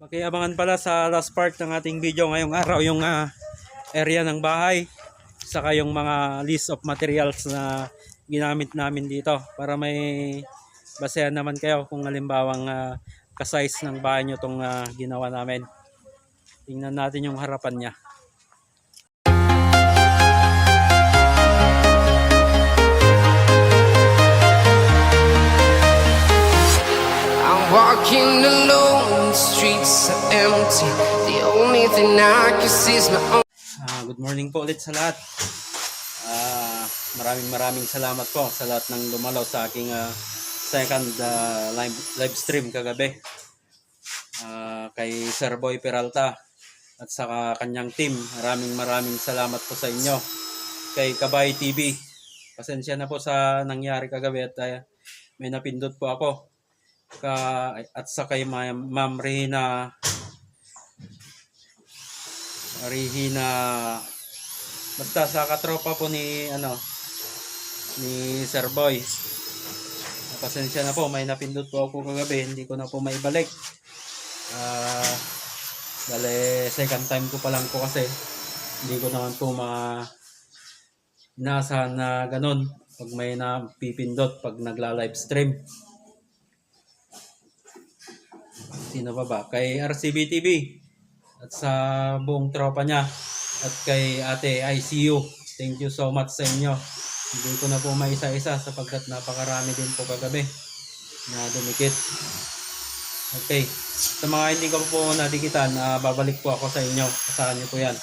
Pakiabangan pala sa last part ng ating video ngayong araw yung ah, area ng bahay saka yung mga list of materials na ginamit namin dito para may basehan naman kayo kung halimbawang uh, kasize ng bahay nyo itong ah, ginawa namin. Tingnan natin yung harapan niya. Walking alone, the streets are empty. The only thing I can see is my own. Ah, good morning po ulit sa lahat. Ah, maraming maraming salamat po sa lahat ng dumalaw sa aking ah, second ah, live, live stream kagabi. Ah, kay Sir Boy Peralta at sa kanyang team. Maraming maraming salamat po sa inyo. Kay Kabay TV. Pasensya na po sa nangyari kagabi at ah, may napindot po ako. Ka, at sa kay Ma- Ma'am Rehina Rihina basta sa katropa po ni ano ni Sir Boy. Pasensya na po may napindot po ako kagabi hindi ko na po maibalik. Ah bale second time ko pa lang po kasi hindi ko naman po ma inasahan na ganun pag may napipindot pag nagla live stream sino pa ba kay RCB TV at sa buong tropa niya at kay ate ICU. Thank you so much sa inyo. Hindi ko na po maisa-isa sapagkat napakarami din po kagabi na dumikit. Okay. Sa mga hindi ko po nadikitan, ah, babalik po ako sa inyo. Asahan niyo po yan.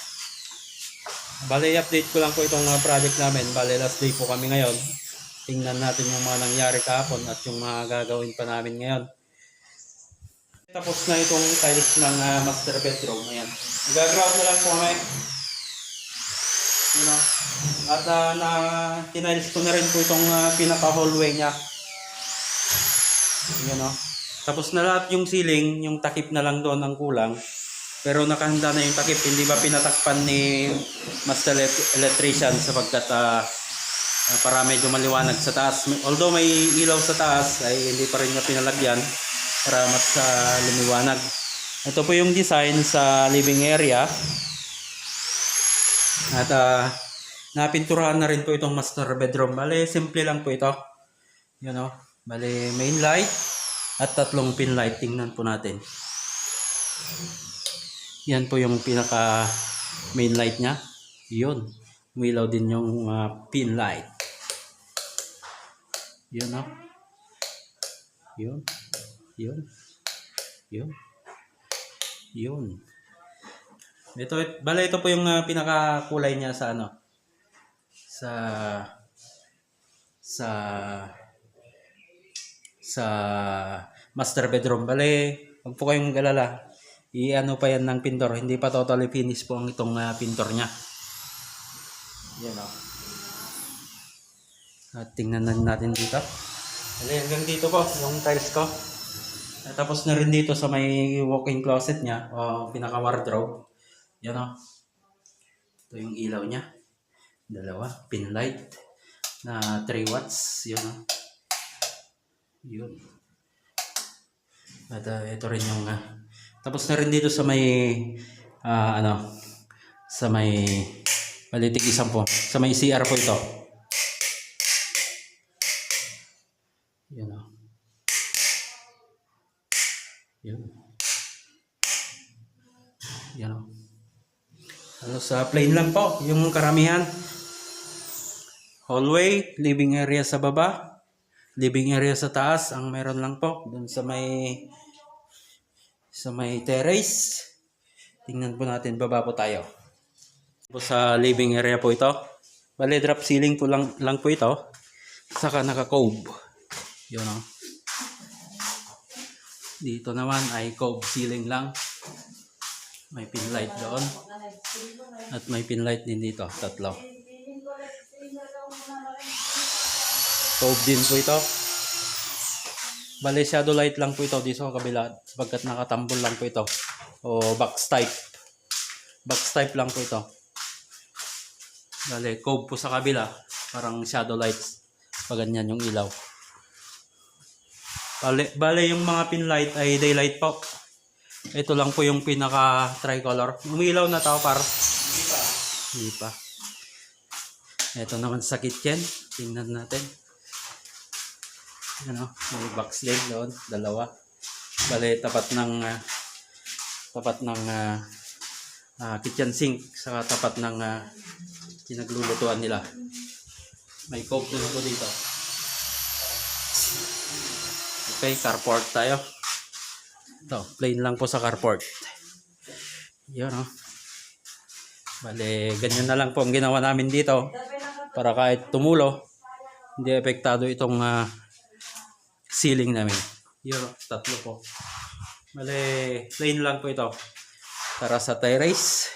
Bale, update ko lang po itong ah, project namin. Bale, last day po kami ngayon. Tingnan natin yung mga nangyari kahapon at yung mga gagawin pa namin ngayon. Tapos na itong tiles ng ah, master bedroom. Ayan. Gaground na lang po kami. You know? At ah, na tiniles ko na rin po itong ah, pinaka-hallway niya. Yan o. Tapos na lahat yung ceiling, yung takip na lang doon ang kulang. Pero nakahanda na yung takip, hindi ba pinatakpan ni Master Elec- Electrician sapagkat ah, ah, para medyo maliwanag sa taas. Although may ilaw sa taas, ay hindi pa rin niya pinalagyan para mas ah, lumiwanag. Ito po yung design sa living area. At ah, napinturahan na rin po itong master bedroom. Bale, simple lang po ito. Yan o. Bale, main light at tatlong pin light. Tingnan po natin. Yan po yung pinaka main light niya. Yun. Umilaw din yung ah, pin light. Yun o. Yun. Yun. Yun. Yun. Ito, bala ito po yung ah, pinakakulay niya sa ano. Sa sa sa master bedroom. Bale, wag po kayong galala. I-ano pa yan ng pintor. Hindi pa totally finish po ang itong ah, pintor niya. Yan o. At tingnan na natin dito. Bale, hanggang dito po yung tiles ko. Tapos na rin dito sa may walk-in closet niya, o pinaka wardrobe. Yan o. Ito yung ilaw niya. Dalawa, pin light na 3 watts. Yun o. Yun. At uh, ito rin yung ah, tapos na rin dito sa may ah, ano sa may malitik isang po. Sa may CR po ito. Yan o. Yun. Yan o. Ano sa plain lang po, yung karamihan. Hallway, living area sa baba, living area sa taas, ang meron lang po dun sa may sa may terrace. Tingnan po natin, baba po tayo. Po sa living area po ito. Bale, drop ceiling po lang, lang po ito. Saka naka-cove. Yun o. Dito naman ay cove ceiling lang. May pin light doon. At may pin light din dito. Tatlo. Cove din po ito. Bale, shadow light lang po ito dito sa kabila. Sapagkat nakatambol lang po ito. O box type. Box type lang po ito. Bale, cove po sa kabila. Parang shadow lights. Pag ganyan yung ilaw. Bale, bale yung mga pin light ay daylight po. Ito lang po yung pinaka tricolor. Umilaw na tao par. Hindi pa. Ito naman sa kitchen. Tingnan natin. Ano, may box din doon, dalawa. Bale, tapat ng ah, tapat ng ah, ah, kitchen sink saka tapat ng ah, pinaglulutuan nila. May coke din po dito. Okay, carport tayo. Ito, plain lang po sa carport. Yun, oh. Bale, ganyan na lang po ang ginawa namin dito. Para kahit tumulo, hindi epektado itong ah, ceiling namin. Yun, oh, tatlo po. Bale, plain lang po ito. Para sa terrace.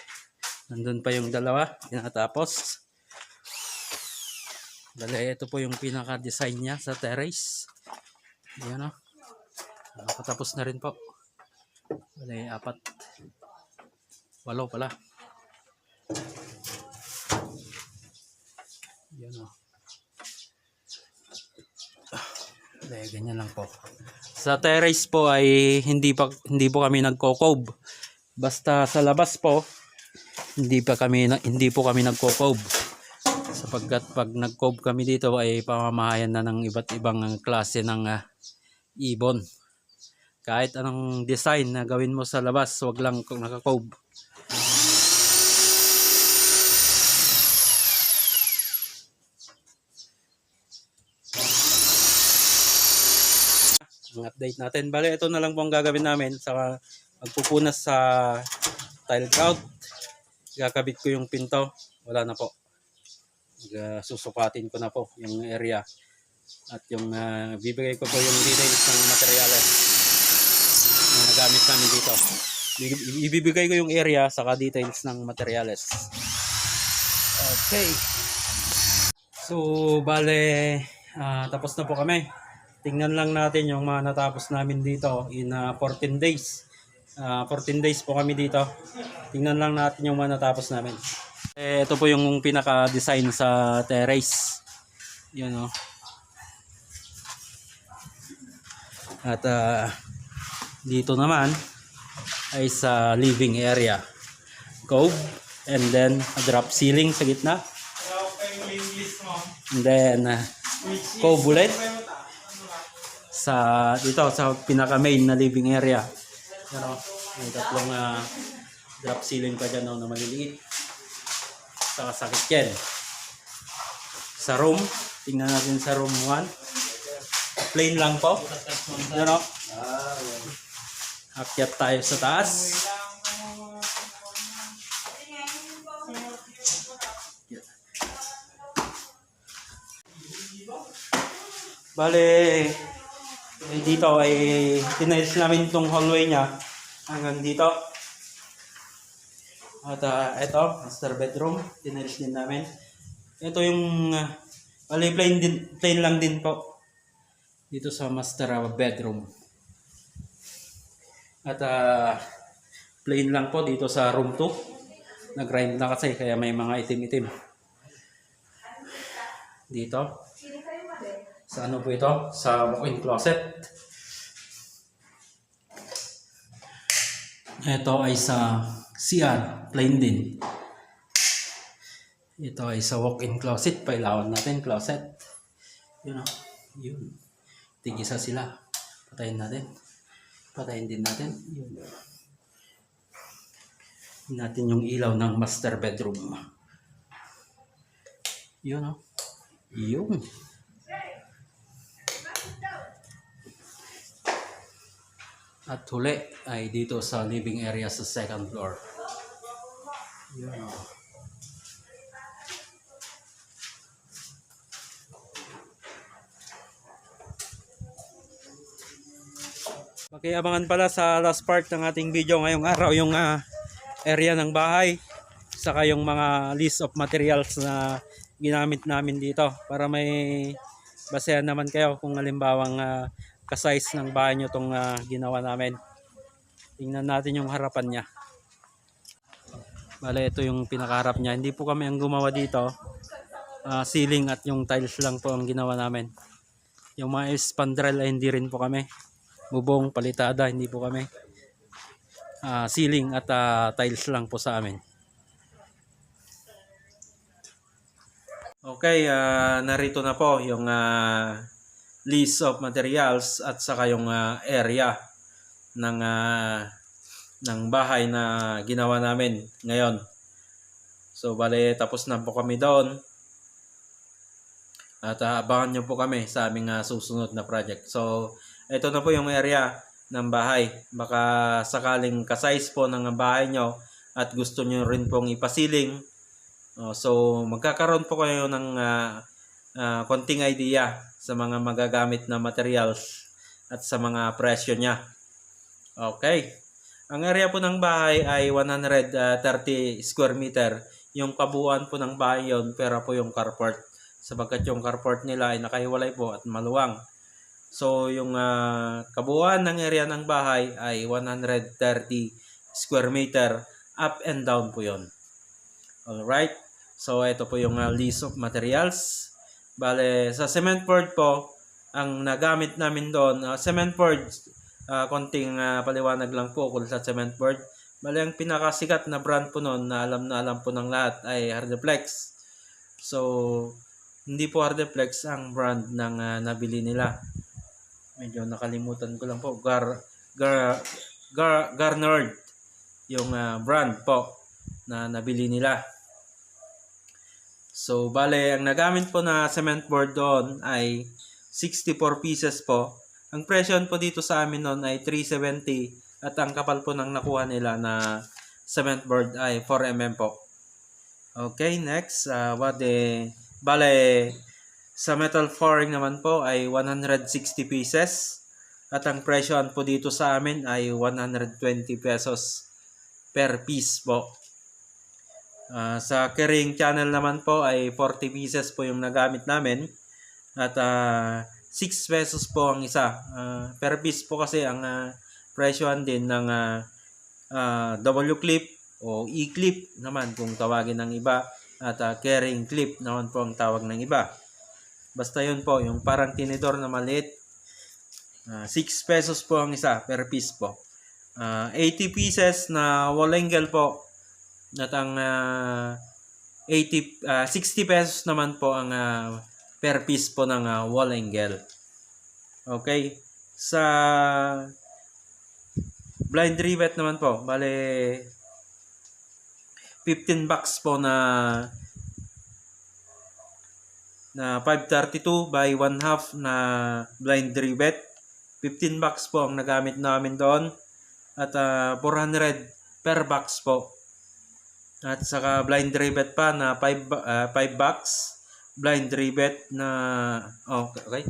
Nandun pa yung dalawa. Tinatapos. Bale, ito po yung pinaka-design niya sa terrace. Yan o. Nakatapos na rin po. Bale, apat. Walo pala. Yan o. Bale, ganyan lang po. Sa terrace po ay hindi pa hindi po kami nagko-cob. Basta sa labas po hindi pa kami hindi po kami nagko-cob sapagkat pag nag-cob kami dito ay pamamahayan na ng iba't ibang klase ng ah, ibon. Kahit anong design na gawin mo sa labas, wag lang kung naka-cob. Ang update natin. Bale, ito na lang po ang gagawin namin sa magpupunas sa tile grout. Gagabit ko yung pinto. Wala na po. Susukatin ko na po yung area at yung ah, bibigay ko po yung details ng materyales na nagamit namin dito. Big- ibibigay ko yung area saka details ng materyales okay. So bale ah, tapos na po kami. Tingnan lang natin yung mga natapos namin dito in ah, 14 days. Ah, 14 days po kami dito. Tingnan lang natin yung mga natapos namin. Eh, ito po yung pinaka-design sa terrace. Yun o. At ah, dito naman ay sa living area. Cove and then a drop ceiling sa gitna. And then uh, cove ulit sa dito sa pinaka main na living area. Ano, may tatlong ah, drop ceiling pa dyan no, na maliliit saka sa kitchen. Sa room, tingnan natin sa room 1. Plain lang po. Yan o. Akyat tayo sa taas. Bale, eh, dito ay tiniles namin itong hallway niya hanggang dito. At ah, ito, master bedroom, tiniles din namin. Ito yung, uh, bali plain, din, plain lang din po. Dito sa master ah, bedroom. At ah, plain lang po dito sa room 2. Nag-grind na kasi kaya may mga itim-itim. Dito. Sa ano po ito? Sa walk-in closet. Ito ay sa CR, plain din. Ito ay sa walk-in closet. Pailawan natin, closet. Yun o. Yun. Tigisa sila. Patayin natin. Patayin din natin. Yun. Natin yung ilaw ng master bedroom. Yun o. Yun. At huli ay dito sa living area sa second floor. Yun o. Pakiabangan pala sa last part ng ating video ngayong araw yung ah, area ng bahay saka yung mga list of materials na ginamit namin dito para may basehan naman kayo kung halimbawang ah, ka-size ng bahay nyo itong ginawa namin. Tingnan natin yung harapan niya. Bale, ito yung pinakaharap niya. Hindi po kami ang gumawa dito. Ah, ceiling at yung tiles lang po ang ginawa namin. Yung mga spandrel ay hindi rin po kami. Bubong, palitada, hindi po kami. ah, ceiling at ah, tiles lang po sa amin. Okay, ah, narito na po yung ah, list of materials at saka yung ah, area ng ah, ng bahay na ginawa namin ngayon. So, bale, tapos na po kami doon. At ah, abangan nyo po kami sa aming ah, susunod na project. So, ito na po yung area ng bahay. Baka sakaling kasize po ng bahay nyo at gusto nyo rin pong ipasiling. Oh, so, magkakaroon po kayo ng ah, ah, konting idea sa mga magagamit na materials at sa mga presyo niya. Okay. Ang area po ng bahay ay 130 square meter. Yung kabuuan po ng bahay yon pero po yung carport. Sapagkat yung carport nila ay nakahiwalay po at maluwang. So yung ah, kabuuan ng area ng bahay ay 130 square meter. Up and down po yon. Alright. So ito po yung ah, list of materials. Bale, sa cement board po, ang nagamit namin doon, ah, cement board, ah, konting ah, paliwanag lang po kung sa cement board. Bale, ang pinakasikat na brand po noon na alam na alam po ng lahat ay Hardeplex. So, hindi po Hardeplex ang brand ng ah, nabili nila. Medyo nakalimutan ko lang po. Gar, Gar, Gar, Garnard yung ah, brand po na nabili nila. So, bale, ang nagamit po na cement board doon ay 64 pieces po. Ang presyo po dito sa amin noon ay 370 at ang kapal po ng nakuha nila na cement board ay 4mm po. Okay, next. Uh, what the, bale, sa metal flooring naman po ay 160 pieces. At ang presyo po dito sa amin ay 120 pesos per piece po. Ah, sa carrying channel naman po ay 40 pieces po yung nagamit namin. At ah, 6 pesos po ang isa. Ah, per piece po kasi ang uh, presyohan din ng ah, ah, W clip o E clip naman kung tawagin ng iba. At ah, carrying clip naman po ang tawag ng iba. Basta yun po, yung parang tinidor na maliit. 6 pesos po ang isa per piece po. Ah, 80 pieces na wall angle po at ang ah, 80 ah, 60 pesos naman po ang ah, per piece po ng ah, wall angle. Okay? Sa blind rivet naman po, bale 15 bucks po na na 532 by 1 half na blind rivet. 15 bucks po ang nagamit namin doon at ah, 400 per box po. At saka blind rivet pa na 5 uh, 5 bucks. Blind rivet na oh, okay.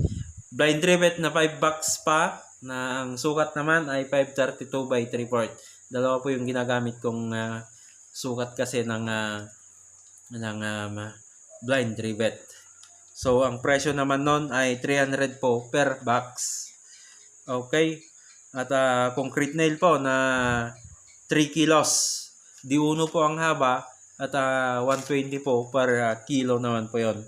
Blind rivet na 5 bucks pa na ang sukat naman ay 532 by 3 4 Dalawa po yung ginagamit kong ah, sukat kasi ng ah, ng um, blind rivet. So ang presyo naman nun ay 300 po per box. Okay? At ah, concrete nail po na 3 kilos. Di uno po ang haba at ah, 120 po per ah, kilo naman po yon.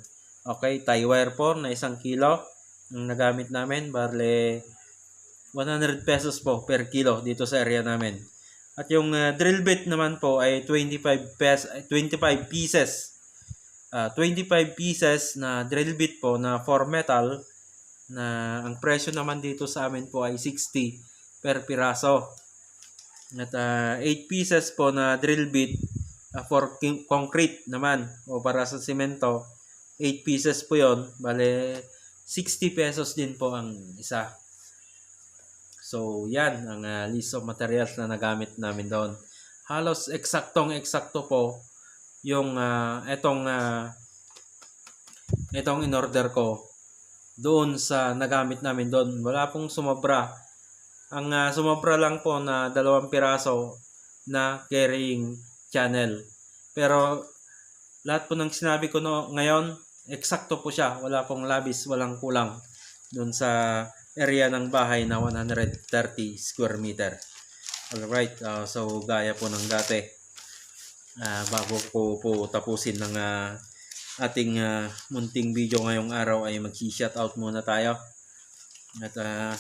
Okay, tie wire po na isang kilo ang nagamit namin. Barle 100 pesos po per kilo dito sa area namin. At yung ah, drill bit naman po ay 25 pes 25 pieces. Ah, 25 pieces na drill bit po na for metal na ang presyo naman dito sa amin po ay 60 per piraso. At ah, 8 pieces po na drill bit ah, for concrete naman o para sa simento. 8 pieces po yon Bale, 60 pesos din po ang isa. So, yan ang ah, list of materials na nagamit namin doon. Halos eksaktong eksakto po yung ah, etong ah, etong in order ko doon sa nagamit namin doon. Wala pong sumobra. Ang ah, sumobra lang po na dalawang piraso na carrying channel. Pero lahat po ng sinabi ko no, ngayon, eksakto po siya. Wala pong labis, walang kulang doon sa area ng bahay na 130 square meter. Alright, ah, so gaya po ng dati. Ah, bago ko po tapusin ng ah, ating ah, munting video ngayong araw ay mag-shout out muna tayo. At ah,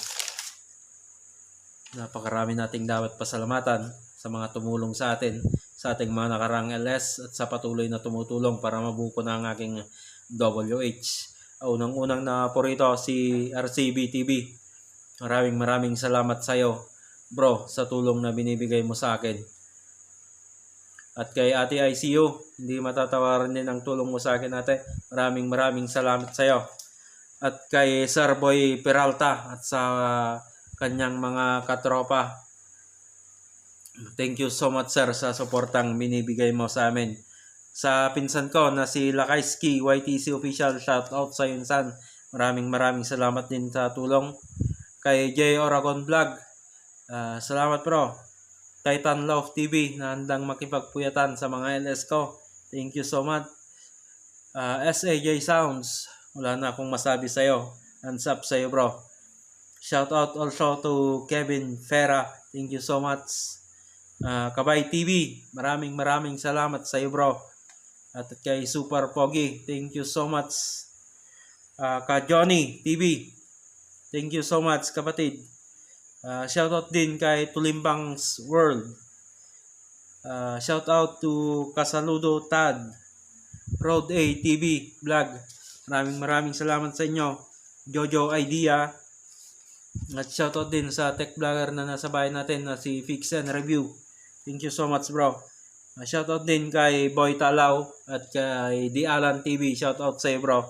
napakarami nating dapat pasalamatan sa mga tumulong sa atin sa ating mga nakarang LS at sa patuloy na tumutulong para mabuko na ang aking WH. Unang-unang na po rito si RCB TV. Maraming maraming salamat sa iyo, bro, sa tulong na binibigay mo sa akin. At kay Ate ICU, hindi matatawaran din ang tulong mo sa akin, ate. Maraming maraming salamat sa iyo. At kay Sir Boy Peralta at sa kanyang mga katropa. Thank you so much, sir, sa suportang binibigay mo sa amin. Sa pinsan ko na si Lakaiski, YTC Official, shout out sa insan. Maraming maraming salamat din sa tulong. Kay J Oragon Vlog, ah, salamat bro. Titan Love TV na handang makipagpuyatan sa mga LS ko. Thank you so much. Ah, SAJ Sounds, wala na akong masabi sa iyo. Hands up sa iyo bro. Shout out also to Kevin Fera. Thank you so much. Ah, Kabay TV, maraming maraming salamat sa iyo bro. At kay Super Pogi, thank you so much. Ah, ka Johnny TV, thank you so much kapatid. Ah, shoutout din kay Tulimbang's World. Ah, shoutout to Kasaludo Tad. Road A TV Vlog. Maraming maraming salamat sa inyo. Jojo Idea. At shoutout din sa tech vlogger na nasa bahay natin na si Fix and Review. Thank you so much bro. Ah, shoutout din kay Boy Talaw at kay Di Alan TV. Shoutout sa iyo bro.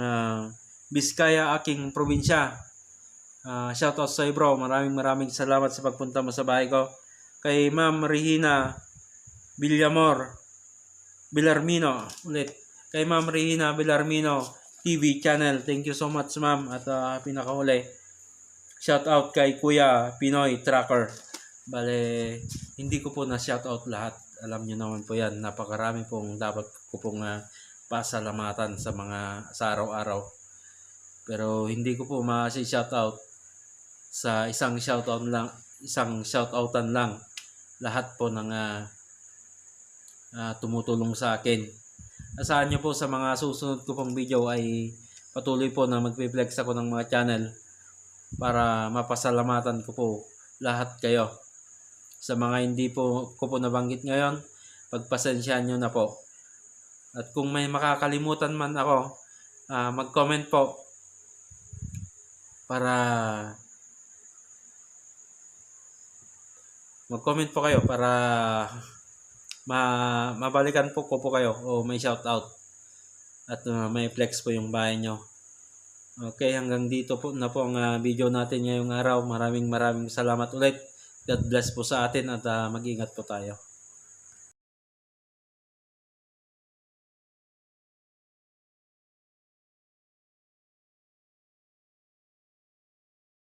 Ah, Biskaya aking probinsya. Ah, shoutout sa iyo bro. Maraming maraming salamat sa pagpunta mo sa bahay ko. Kay Ma'am Regina Villamor Bilarmino ulit. Kay Ma'am Regina Bilarmino TV channel. Thank you so much ma'am. At ah, pinakahuli. Shout out kay Kuya Pinoy Tracker. Bale, hindi ko po na shout out lahat. Alam niyo naman po yan. Napakarami pong dapat ko pong ah, pasalamatan sa mga sa araw-araw. Pero hindi ko po ma-shout out sa isang shout out lang, isang shout outan lang lahat po ng ah, ah, tumutulong sa akin. Asahan nyo po sa mga susunod ko pong video ay patuloy po na magpe-flex ako ng mga channel para mapasalamatan ko po lahat kayo. Sa mga hindi po ko po nabanggit ngayon, pagpasensyahan nyo na po. At kung may makakalimutan man ako, ah, mag-comment po para mag-comment po kayo para ma mabalikan po ko po kayo o may shout out at uh, may flex po yung bahay nyo. Okay, hanggang dito po na po ang uh, video natin ngayong araw. Maraming maraming salamat ulit. God bless po sa atin at uh, mag-ingat po tayo.